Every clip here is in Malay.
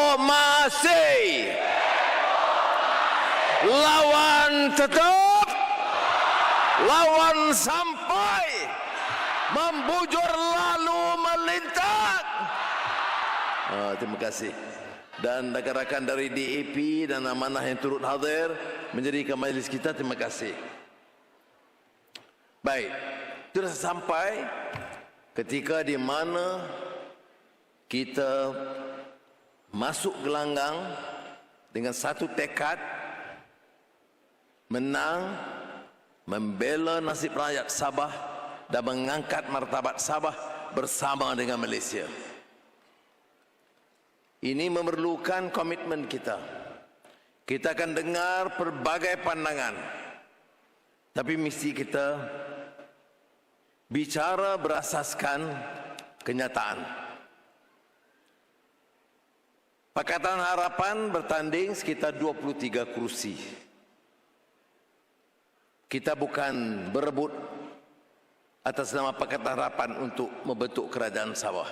reformasi. Lawan tetap, lawan sampai, membujur lalu melintas. Ah, terima kasih. Dan rakan-rakan dari DAP dan amanah yang turut hadir menjadikan majlis kita, terima kasih. Baik, sudah sampai ketika di mana kita masuk gelanggang dengan satu tekad menang membela nasib rakyat Sabah dan mengangkat martabat Sabah bersama dengan Malaysia. Ini memerlukan komitmen kita. Kita akan dengar pelbagai pandangan. Tapi mesti kita bicara berasaskan kenyataan. Pakatan Harapan bertanding sekitar 23 kursi. Kita bukan berebut atas nama Pakatan Harapan untuk membentuk kerajaan Sabah.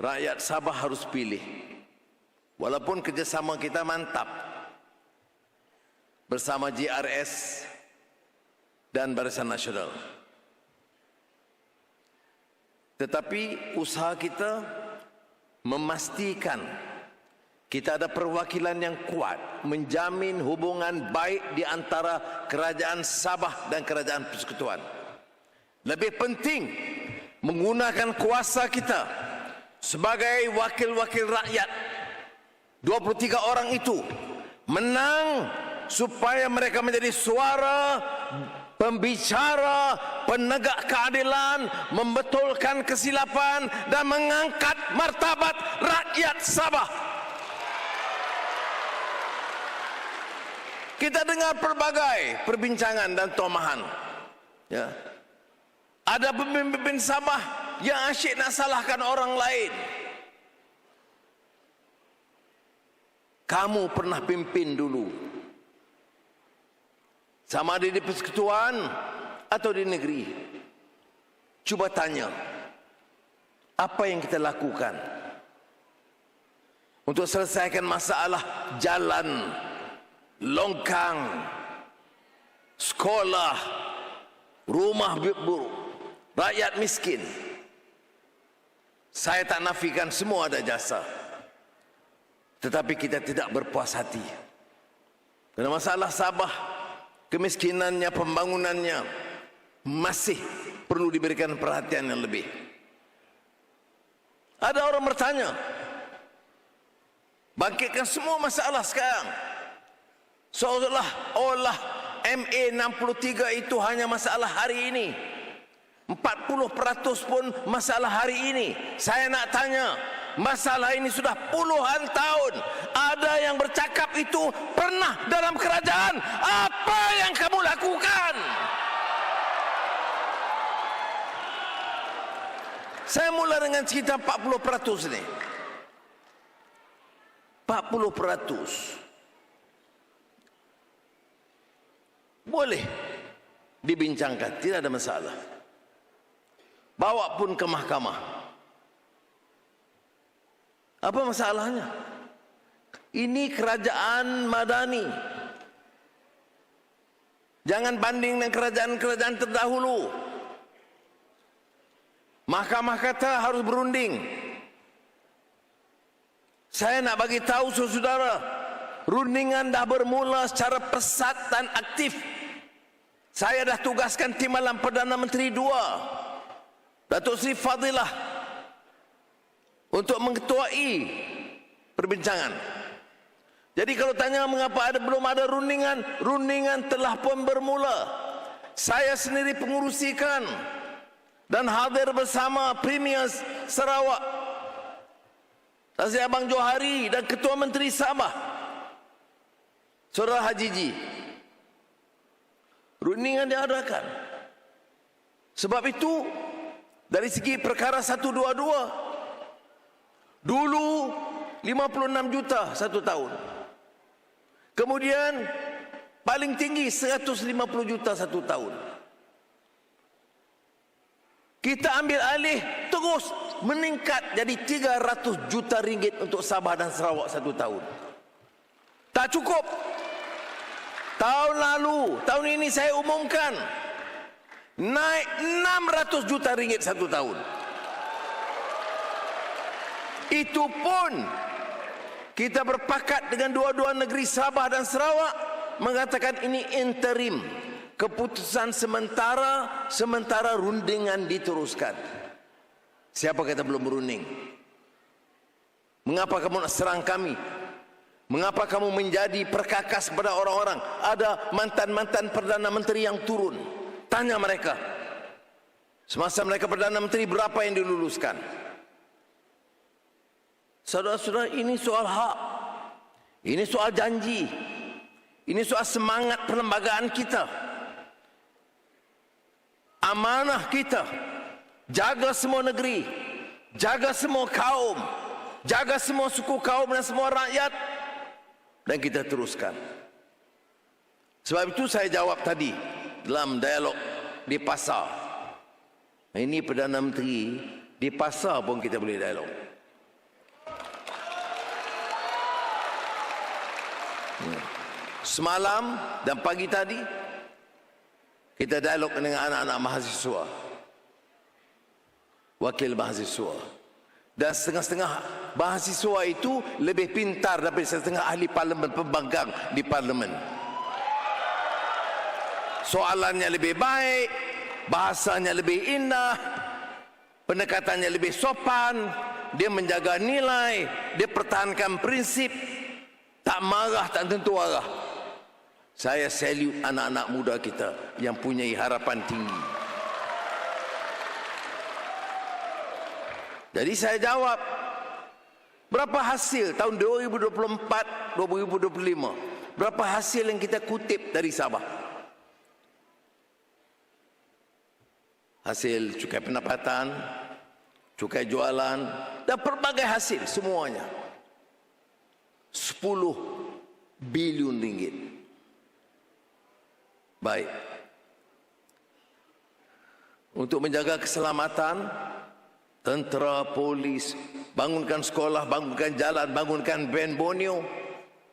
Rakyat Sabah harus pilih. Walaupun kerjasama kita mantap bersama GRS dan Barisan Nasional. Tetapi usaha kita memastikan kita ada perwakilan yang kuat menjamin hubungan baik di antara kerajaan Sabah dan kerajaan persekutuan. Lebih penting menggunakan kuasa kita sebagai wakil-wakil rakyat 23 orang itu menang supaya mereka menjadi suara pembicara penegak keadilan membetulkan kesilapan dan mengangkat martabat rakyat Sabah Kita dengar pelbagai perbincangan dan tomahan. Ya. Ada pemimpin Sabah yang asyik nak salahkan orang lain. Kamu pernah pimpin dulu. Sama ada di persekutuan atau di negeri. Cuba tanya. Apa yang kita lakukan? Untuk selesaikan masalah jalan longkang, sekolah, rumah buruk, rakyat miskin. Saya tak nafikan semua ada jasa. Tetapi kita tidak berpuas hati. Kerana masalah Sabah, kemiskinannya, pembangunannya masih perlu diberikan perhatian yang lebih. Ada orang bertanya, bangkitkan semua masalah sekarang. Seolah olah MA 63 itu hanya masalah hari ini. 40% pun masalah hari ini. Saya nak tanya, masalah ini sudah puluhan tahun. Ada yang bercakap itu pernah dalam kerajaan. Apa yang kamu lakukan? Saya mula dengan cerita 40% ini. 40%. Boleh dibincangkan, tidak ada masalah. Bawa pun ke mahkamah. Apa masalahnya? Ini kerajaan madani. Jangan banding dengan kerajaan-kerajaan terdahulu. Mahkamah kata harus berunding. Saya nak bagi tahu saudara, rundingan dah bermula secara pesat dan aktif. Saya dah tugaskan tim malam Perdana Menteri dua, Datuk Seri Fadilah, untuk mengetuai perbincangan. Jadi kalau tanya mengapa ada belum ada rundingan, rundingan telah pun bermula. Saya sendiri pengurusikan dan hadir bersama Premier Sarawak, Aziz Abang Johari dan Ketua Menteri Sabah. Saudara Haji Ji. Rundingan diadakan Sebab itu Dari segi perkara 122 Dulu 56 juta satu tahun. Kemudian Paling tinggi 150 juta satu tahun Kita ambil alih terus meningkat jadi 300 juta ringgit untuk Sabah dan Sarawak satu tahun. Tak cukup. Tahun lalu, tahun ini saya umumkan naik 600 juta ringgit satu tahun. Itu pun kita berpakat dengan dua-dua negeri Sabah dan Sarawak mengatakan ini interim keputusan sementara sementara rundingan diteruskan. Siapa kata belum berunding? Mengapa kamu nak serang kami? Mengapa kamu menjadi perkakas kepada orang-orang? Ada mantan-mantan perdana menteri yang turun. Tanya mereka. Semasa mereka perdana menteri berapa yang diluluskan? Saudara-saudara ini soal hak. Ini soal janji. Ini soal semangat perlembagaan kita amanah kita. Jaga semua negeri jaga semua kaum jaga semua suku kaum dan semua rakyat. Dan kita teruskan. Sebab itu saya jawab tadi dalam dialog di pasar. Ini Perdana Menteri di pasar pun kita boleh dialog. Semalam dan pagi tadi kita dialog dengan anak-anak mahasiswa. Wakil mahasiswa. Dan setengah-setengah mahasiswa itu lebih pintar daripada setengah ahli parlimen pembanggang di parlimen. Soalannya lebih baik, bahasanya lebih indah, pendekatannya lebih sopan, dia menjaga nilai, dia pertahankan prinsip, tak marah, tak tentu arah. Saya salute anak-anak muda kita yang punya harapan tinggi. Jadi saya jawab, berapa hasil tahun 2024, 2025? Berapa hasil yang kita kutip dari Sabah? Hasil cukai pendapatan, cukai jualan, dan pelbagai hasil semuanya. 10 bilion ringgit. Baik. Untuk menjaga keselamatan tentera, polis, bangunkan sekolah, bangunkan jalan, bangunkan band Borneo.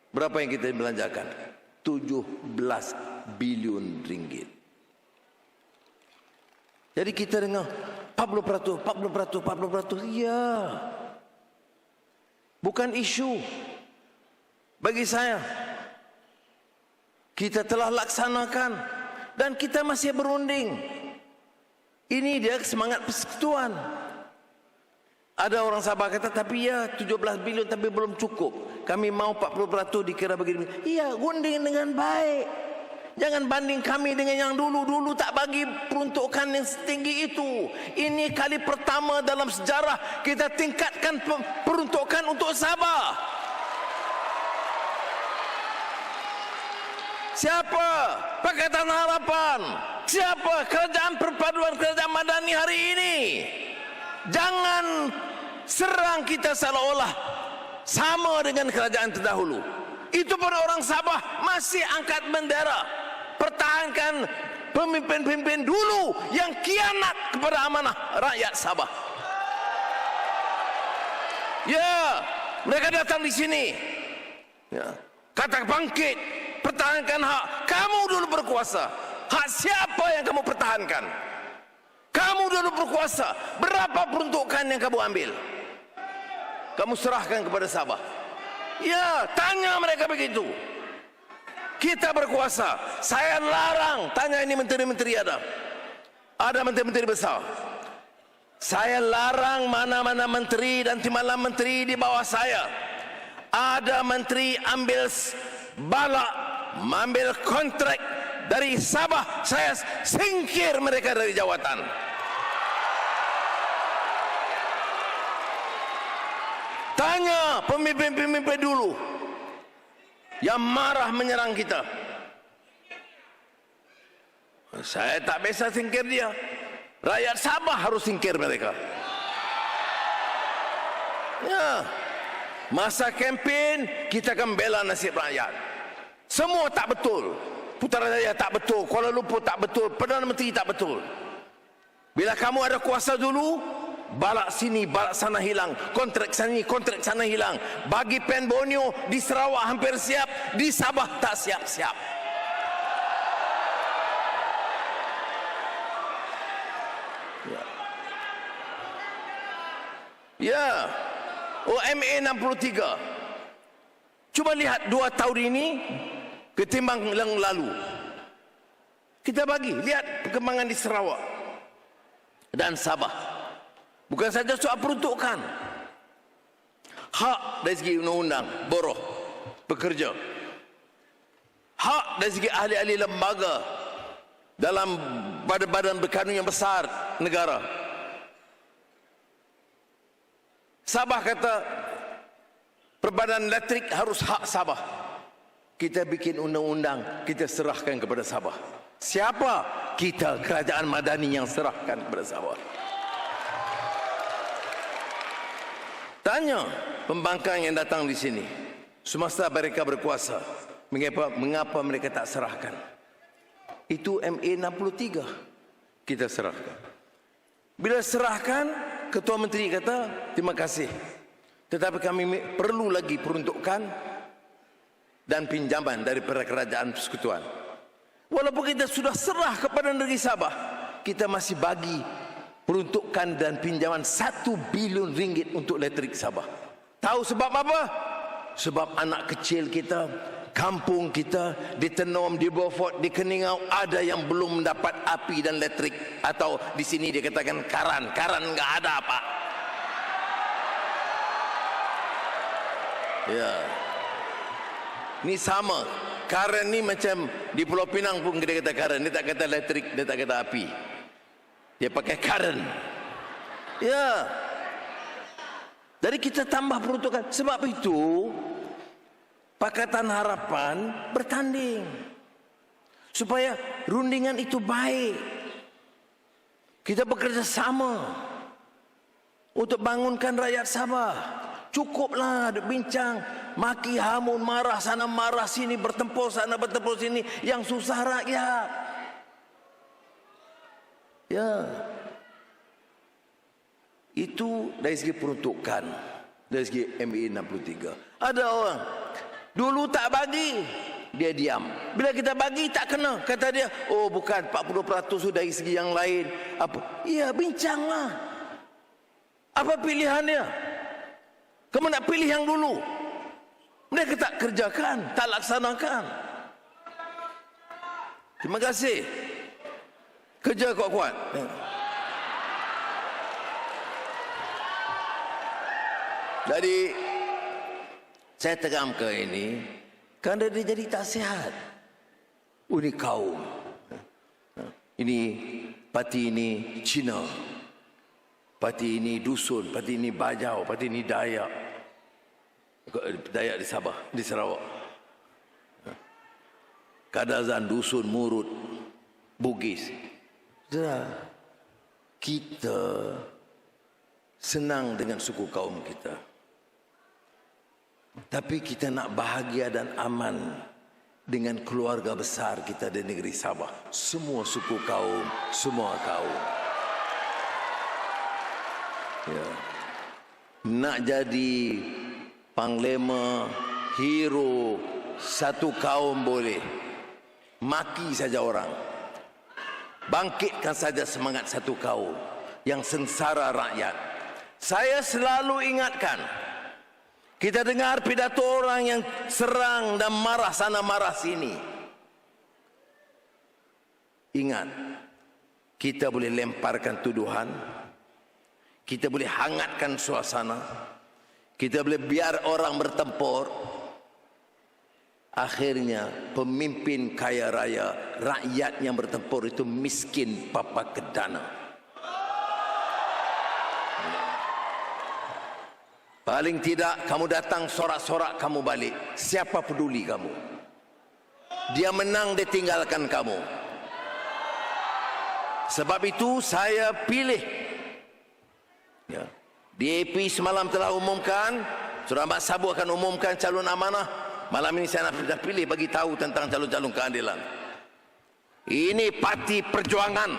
Berapa yang kita belanjakan? 17 bilion ringgit. Jadi kita dengar 40 peratus, 40 peratus, 40 peratus. Ya. Bukan isu. Bagi saya, kita telah laksanakan dan kita masih berunding. Ini dia semangat persekutuan. Ada orang Sabah kata tapi ya 17 bilion tapi belum cukup. Kami mau 40% dikira begini. Iya, unding dengan baik. Jangan banding kami dengan yang dulu-dulu tak bagi peruntukan yang setinggi itu. Ini kali pertama dalam sejarah kita tingkatkan peruntukan untuk Sabah. Siapa Pakatan Harapan? Siapa kerajaan perpaduan kerajaan madani hari ini? Jangan serang kita seolah-olah sama dengan kerajaan terdahulu. Itu pun orang Sabah masih angkat bendera. Pertahankan pemimpin-pemimpin dulu yang kianat kepada amanah rakyat Sabah. Ya, mereka datang di sini. Ya, kata bangkit pertahankan hak kamu dulu berkuasa. Hak siapa yang kamu pertahankan? Kamu dulu berkuasa. Berapa peruntukan yang kamu ambil? Kamu serahkan kepada Sabah. Ya tanya mereka begitu. Kita berkuasa. Saya larang tanya ini menteri-menteri ada. Ada menteri-menteri besar. Saya larang mana-mana menteri dan timbalan menteri di bawah saya. Ada menteri ambil balak mengambil kontrak dari Sabah. Saya singkir mereka dari jawatan. Tanya pemimpin-pemimpin dulu yang marah menyerang kita. Saya tak bisa singkir dia. Rakyat Sabah harus singkir mereka. Ya. Masa kempen kita akan bela nasib rakyat semua tak betul. Putrajaya tak betul. Kuala Lumpur tak betul. Perdana Menteri tak betul. Bila kamu ada kuasa dulu, balak sini, balak sana hilang. Kontrak sini, kontrak sana hilang. Bagi pen Borneo di Sarawak hampir siap, di Sabah tak siap-siap. Ya. OMA 63. Cuba lihat dua tahun ini ketimbang yang lalu. Kita bagi lihat perkembangan di Sarawak dan Sabah. Bukan saja soal peruntukan. Hak dari segi undang-undang, boroh, pekerja. Hak dari segi ahli-ahli lembaga dalam badan-badan berkanun yang besar negara. Sabah kata perbadan elektrik harus hak Sabah. Kita bikin undang-undang, kita serahkan kepada Sabah. Siapa? Kita kerajaan madani yang serahkan kepada Sabah. Tanya pembangkang yang datang di sini. Semasa mereka berkuasa, mengapa mengapa mereka tak serahkan? Itu MA 63. Kita serahkan. Bila serahkan, Ketua Menteri kata, terima kasih. Tetapi kami perlu lagi peruntukan dan pinjaman daripada kerajaan persekutuan. Walaupun kita sudah serah kepada negeri Sabah, kita masih bagi peruntukan dan pinjaman satu bilion ringgit untuk elektrik Sabah. Tahu sebab apa? Sebab anak kecil kita, kampung kita di Tenom, di Beaufort, di Keningau ada yang belum mendapat api dan elektrik atau di sini dia katakan karan, karan enggak ada pak. Ya. Ini sama. Karan ni macam di Pulau Pinang pun kita kata karan, dia tak kata elektrik, dia tak kata api. Dia pakai karan. Ya. Jadi kita tambah peruntukan. Sebab itu Pakatan Harapan bertanding supaya rundingan itu baik. Kita bekerja sama untuk bangunkan rakyat Sabah. Cukuplah bincang maki hamun marah sana marah sini bertempur sana bertempur sini yang susah rakyat. Ya. Itu dari segi peruntukan dari segi ME 63. Ada orang Dulu tak bagi, dia diam. Bila kita bagi tak kena, kata dia, oh bukan 40% sudah dari segi yang lain. Apa? Iya, bincanglah. Apa pilihan dia? Kamu nak pilih yang dulu. Mereka tak kerjakan, tak laksanakan. Terima kasih. Kerja kuat-kuat. Jadi saya teram ke ini kerana dia jadi tak sihat. Ini kaum. Ini parti ini Cina. Parti ini dusun, parti ini bajau, parti ini dayak. Dayak di Sabah, di Sarawak. Kadazan dusun murut Bugis. Kita senang dengan suku kaum kita. Tapi kita nak bahagia dan aman dengan keluarga besar kita di negeri Sabah. Semua suku kaum, semua kaum. Ya. Nak jadi panglima, hero satu kaum boleh. Maki saja orang. Bangkitkan saja semangat satu kaum yang sengsara rakyat. Saya selalu ingatkan, kita dengar pidato orang yang serang dan marah sana marah sini. Ingat, kita boleh lemparkan tuduhan. Kita boleh hangatkan suasana. Kita boleh biar orang bertempur. Akhirnya pemimpin kaya raya, rakyat yang bertempur itu miskin papa kedana. Paling tidak kamu datang sorak-sorak kamu balik. Siapa peduli kamu? Dia menang dia tinggalkan kamu. Sebab itu saya pilih. Ya. DAP semalam telah umumkan. Surah Mak Sabu akan umumkan calon amanah. Malam ini saya nak pilih bagi tahu tentang calon-calon keadilan. Ini parti perjuangan.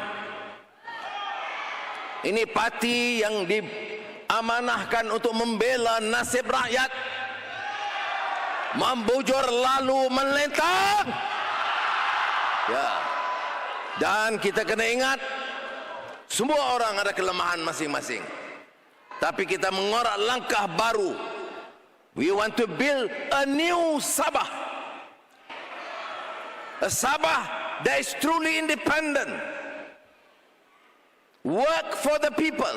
Ini parti yang diamanahkan untuk membela nasib rakyat. Membujur lalu melentang. Ya. Dan kita kena ingat semua orang ada kelemahan masing-masing. Tapi kita mengorak langkah baru. We want to build a new Sabah. A Sabah that is truly independent. Work for the people.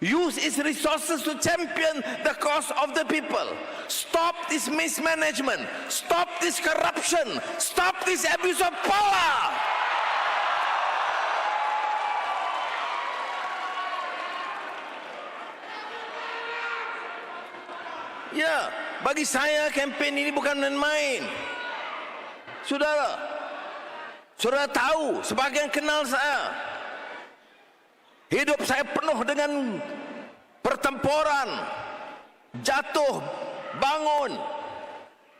Use its resources to champion the cause of the people. Stop this mismanagement. Stop this corruption. Stop this abuse of power. Ya, bagi saya kempen ini bukan main-main. Saudara, saudara tahu, sebagian kenal saya. Hidup saya penuh dengan pertempuran, jatuh, bangun,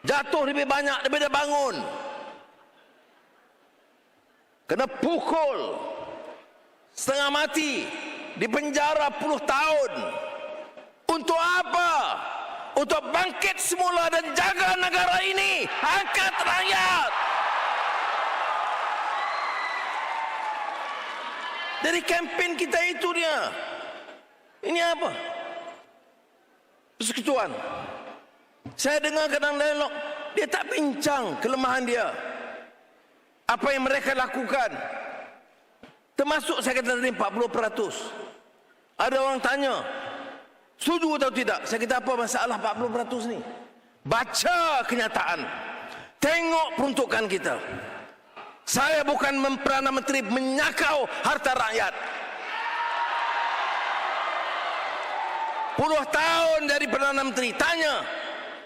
jatuh lebih banyak daripada bangun. Kena pukul, setengah mati, di penjara puluh tahun. Untuk apa? Untuk bangkit semula dan jaga negara ini. Angkat rakyat. Dari kempen kita itu dia. Ini apa? Persekutuan. Saya dengar kadang dialog. Dia tak bincang kelemahan dia. Apa yang mereka lakukan. Termasuk saya kata tadi 40%. Ada orang tanya. Setuju atau tidak? Saya kata apa masalah 40% ni? Baca kenyataan. Tengok peruntukan kita. Saya bukan memperdana menteri menyakau harta rakyat. Puluh tahun dari Perdana Menteri tanya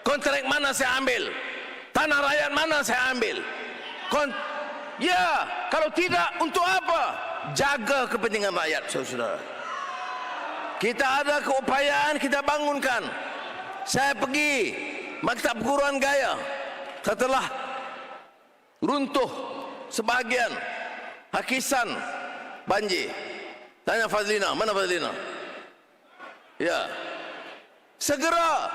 kontrak mana saya ambil tanah rakyat mana saya ambil Kon ya kalau tidak untuk apa jaga kepentingan rakyat saudara kita ada keupayaan kita bangunkan. Saya pergi maktab perguruan gaya. Setelah runtuh sebahagian hakisan banjir. Tanya Fazlina mana Fazlina? Ya. Segera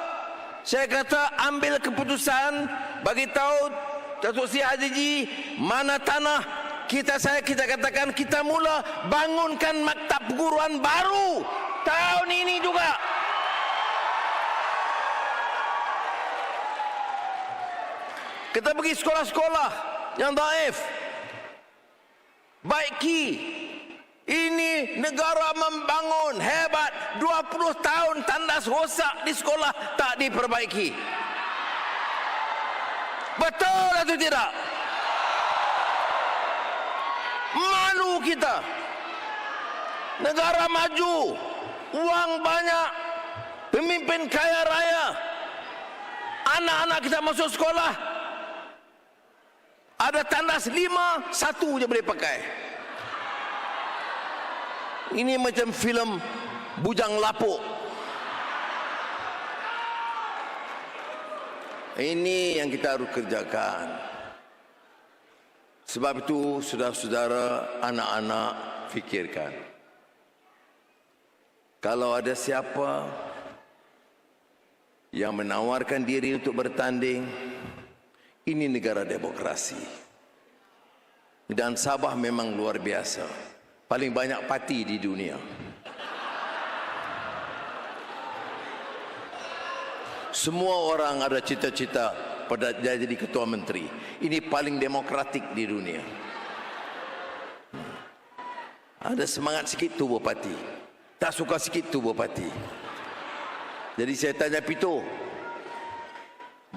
saya kata ambil keputusan bagi tahu Datuk Sri Haji mana tanah kita saya kita katakan kita mula bangunkan maktab perguruan baru tahun ini juga. Kita pergi sekolah-sekolah yang daif. Baiki ini negara membangun hebat. 20 tahun tandas rosak di sekolah tak diperbaiki. Betul atau tidak? Malu kita. Negara maju uang banyak. Pemimpin kaya raya. Anak-anak kita masuk sekolah. Ada tandas lima satu je boleh pakai. Ini macam filem bujang lapuk. Ini yang kita harus kerjakan. Sebab itu saudara-saudara anak-anak fikirkan kalau ada siapa yang menawarkan diri untuk bertanding ini negara demokrasi. Dan Sabah memang luar biasa. Paling banyak parti di dunia. Semua orang ada cita-cita pada jadi ketua menteri. Ini paling demokratik di dunia. Ada semangat sikit tubuh parti. Tak suka sikit tubuh parti. Jadi saya tanya Pito,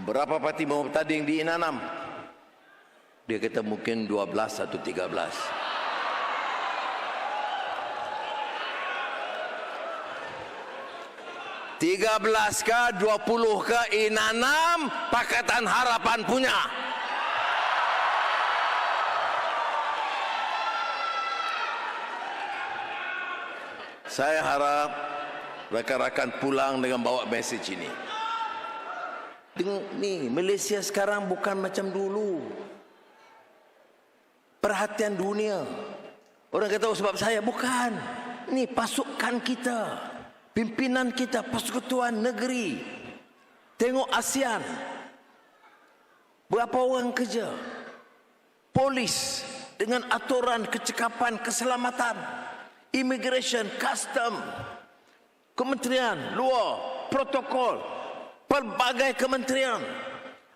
Berapa parti mau bertanding di Inanam? Dia kata mungkin 12 atau 13. Tiga belas ke, dua puluh ke Inanam, Pakatan Harapan punya. Saya harap rakan-rakan pulang dengan bawa mesej ini. Tengok ni, Malaysia sekarang bukan macam dulu. Perhatian dunia. Orang kata oh, sebab saya bukan. ni pasukan kita, pimpinan kita, persekutuan negeri. Tengok ASEAN. Berapa orang kerja? Polis dengan aturan kecekapan keselamatan, immigration, custom, kementerian luar, protokol, pelbagai kementerian.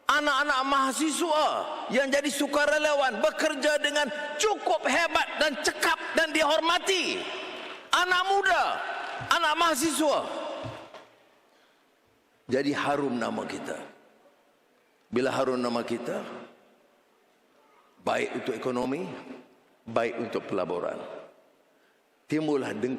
Anak-anak mahasiswa yang jadi sukarelawan bekerja dengan cukup hebat dan cekap dan dihormati. Anak muda, anak mahasiswa. Jadi harum nama kita. Bila harum nama kita, baik untuk ekonomi, baik untuk pelaburan. Timbullah dengki